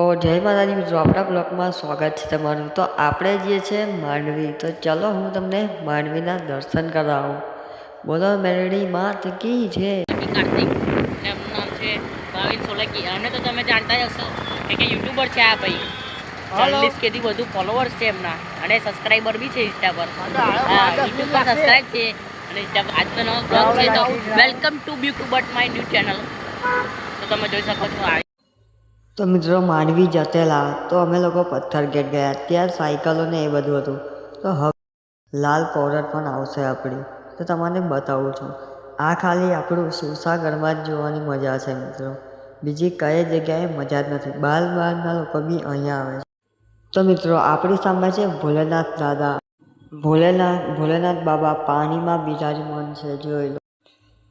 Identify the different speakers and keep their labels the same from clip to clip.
Speaker 1: તો જય માતાજી મિત્રો આપણા બ્લોગમાં સ્વાગત છે તમારું. તો આપણે જે છે માંડવી. તો ચલો હું તમને માંડવીના દર્શન કરાવું. બોલો મેરડી માત કી છે?
Speaker 2: કાર્તિક. એમનું નામ છે ભાવિન સોલંકી. અને તો તમે જાણતા જ હશો કે કે યુટ્યુબર છે આ ભાઈ. ચાલીસ કેથી વધુ ફોલોવર્સ છે એમના. અને સબસ્ક્રાઇબર બી છે ઇન્સ્ટા પર. યુટ્યુબ પર સબસ્ક્રાઈબ છે. અને આજનો બ્લોગ છે તો વેલકમ ટુ બ્યુટ્યુબટ બટ માય ન્યૂ ચેનલ તો તમે જોઈ શકો છો આ
Speaker 1: તો મિત્રો માંડવી જતેલા, તો અમે લોકો પથ્થર ગેટ ગયા. ત્યાં સાયકલો ને એ બધું હતું. તો હવે લાલ પૌડર પણ આવશે આપણી. તો તમને બતાવું છું. આ ખાલી આપણું સુસાગરમાં જ જોવાની મજા છે મિત્રો. બીજી કઈ જગ્યાએ મજા જ નથી. બહાર બહારના લોકો બી અહીંયા આવે છે. તો મિત્રો, આપણી સામે છે ભોલેનાથ દાદા. ભોલેનાથ ભોલેનાથ બાબા પાણીમાં બિરાજમાન છે, જોઈ લો.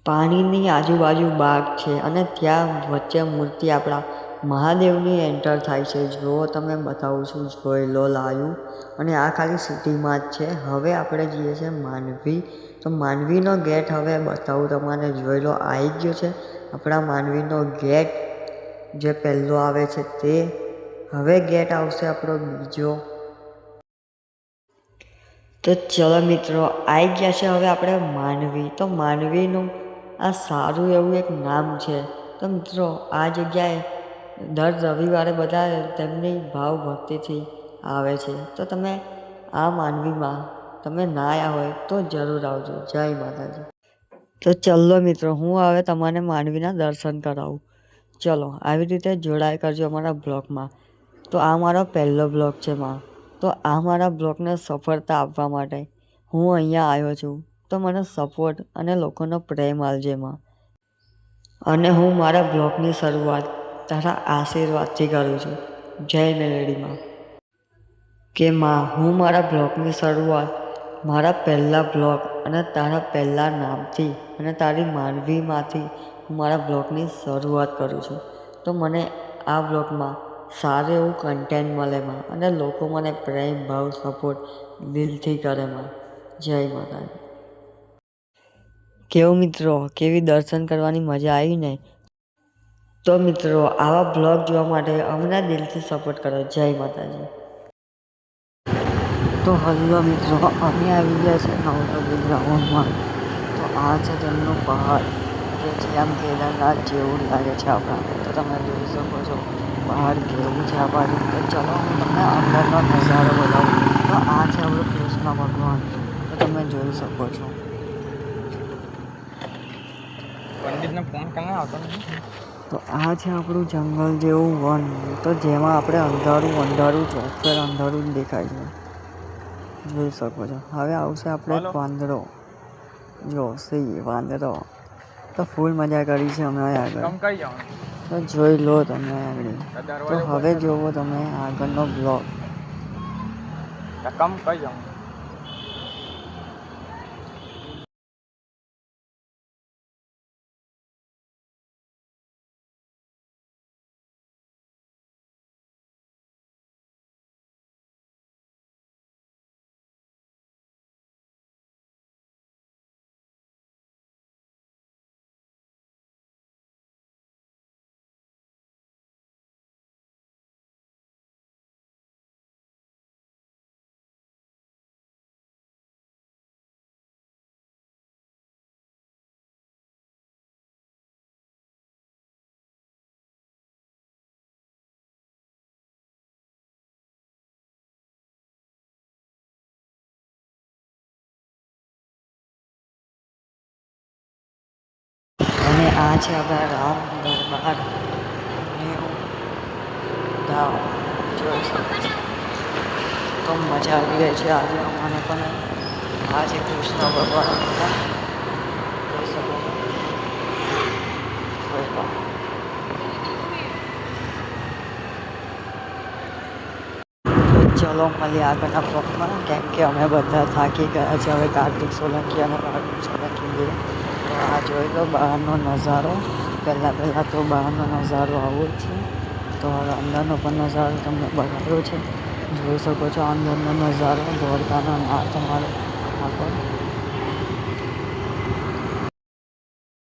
Speaker 1: પાણીની આજુબાજુ બાગ છે અને ત્યાં વચ્ચે મૂર્તિ આપણા મહાદેવની એન્ટર થાય છે. જો તમે બતાવું છું. જોઈ લો, લાયું. અને આ ખાલી સિટીમાં જ છે. હવે આપણે જઈએ છીએ માનવી. તો માનવીનો ગેટ હવે બતાવું તમારે જોઈ લો આવી ગયો છે. આપણા માનવીનો ગેટ જે પહેલો આવે છે તે. હવે ગેટ આવશે આપણો બીજો. તો ચલો મિત્રો આવી ગયા છે હવે આપણે માનવી. તો માનવીનું આ સારું એવું એક નામ છે. તો મિત્રો, આ જગ્યાએ દર રવિવારે બધા તેમની ભાવભક્તિથી આવે છે. તો તમે આ માંડવીમાં તમે ના આવ્યા હોય તો જરૂર આવજો. જય માતાજી. તો ચલો મિત્રો, હું હવે તમારે માંડવીના દર્શન કરાવું. ચલો, આવી રીતે જોડાઈ કરજો અમારા બ્લોગમાં તો આ મારો પહેલો બ્લોગ છે માં. તો આ મારા બ્લોગને સફળતા આપવા માટે હું અહીંયા આવ્યો છું. તો મને સપોર્ટ અને લોકોનો પ્રેમ આલજે માં. અને હું મારા બ્લોગની શરૂઆત તારા આશીર્વાદથી કરું છું. જય મેલેડીમાં. કે માં, હું મારા બ્લોગની શરૂઆત, મારા પહેલા બ્લોગ અને તારા પહેલા નામથી અને તારી માનવીમાંથી હું મારા બ્લોગની શરૂઆત કરું છું. તો મને આ બ્લોગમાં સારું એવું કન્ટેન્ટ મળે માં અને લોકો મને પ્રેમ, ભાવ સપોર્ટ દિલથી કરે માં. જય માતાજી. કેવું મિત્રો? કેવી દર્શન કરવાની મજા આવી ને તો મિત્રો, આવા બ્લોગ જોવા માટે અમને દિલથી સપોર્ટ કરો. જય માતાજી. તો હલ્લો મિત્રો, અમે આવી ગયા છે નવરાત્રી ગ્રાઉન્ડમાં. તો આ છે તેમનું પહાડ જે છે આમ કેદારનાથ જેવું લાગે છે આપણા. તો તમે જોઈ શકો છો, પહાડ કેવું છે આ બાજુ. તો ચલો, હું તમને અંદરનો નજારો બતાવું. તો આ છે આપણો કૃષ્ણ ભગવાન. તો તમે જોઈ શકો છો.
Speaker 3: પંડિતને ફોન કરીને આવતો નથી.
Speaker 1: તો આ છે આપણું જંગલ જેવું વન. તો જેમાં આપણે અંધારું અંધારું ચોક્કર અંધારું જ દેખાય છે. જોઈ શકો છો. હવે આવશે આપણે વાંદરો. જો સી વાંદરો. તો ફૂલ મજા કરી છે અમે આગળ. તો જોઈ લો તમે આગળ. તો હવે જોવો તમે આગળનો બ્લોગ.
Speaker 3: કમ કઈ જવાનું?
Speaker 1: અને આ છે આપણા રામ દરબાર ન્યૂ ગામ જોઈ શકો છો તો મજા આવી ગઈ છે આજે અમને પણ આ છે કૃષ્ણ ભગવાન જોઈ શકો છો. જોઈ લો. તો ચલો મળીએ આગળના બ્લોકમાં કેમ કે અમે બધા થાકી ગયા છે હવે કાર્તિક સોલંકી અને કાર્તિક સોલંકી બે તો આ જોઈ લો બહારનો નજારો. પહેલાં પહેલાં તો બહારનો નજારો આવો છે. તો હવે અંદરનો પણ નજારો તમને બતાવ્યો છે. જોઈ શકો છો અંદરનો નજારો દ્વારકાનો ના અમારો આગળ